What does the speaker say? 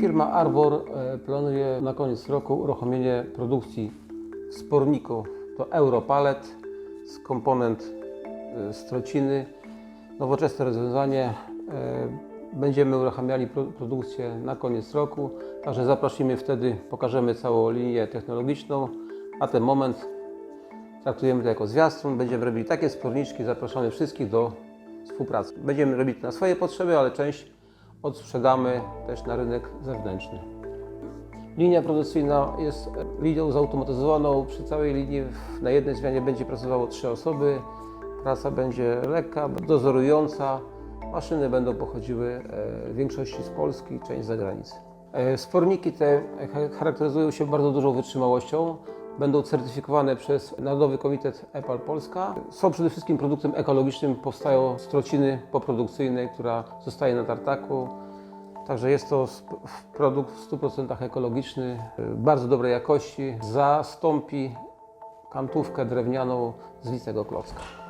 Firma Arbor e, planuje na koniec roku uruchomienie produkcji sporników do Europalet z komponent e, z trociny. Nowoczesne rozwiązanie. E, Będziemy uruchamiali pro- produkcję na koniec roku, także zaprosimy wtedy, pokażemy całą linię technologiczną. Na ten moment traktujemy to jako zwiastun. Będziemy robili takie sporniczki, zapraszamy wszystkich do współpracy. Będziemy robić to na swoje potrzeby, ale część odsprzedamy też na rynek zewnętrzny. Linia produkcyjna jest linią zautomatyzowaną. Przy całej linii na jednej zmianie będzie pracowało trzy osoby. Praca będzie lekka, dozorująca. Maszyny będą pochodziły e, w większości z Polski, część z zagranicy. E, Sporniki te cha- charakteryzują się bardzo dużą wytrzymałością. Będą certyfikowane przez Narodowy Komitet EPAL Polska. Są przede wszystkim produktem ekologicznym, powstają z trociny poprodukcyjnej, która zostaje na tartaku. Także jest to produkt w 100% ekologiczny, y, bardzo dobrej jakości. Zastąpi kantówkę drewnianą z litego klocka.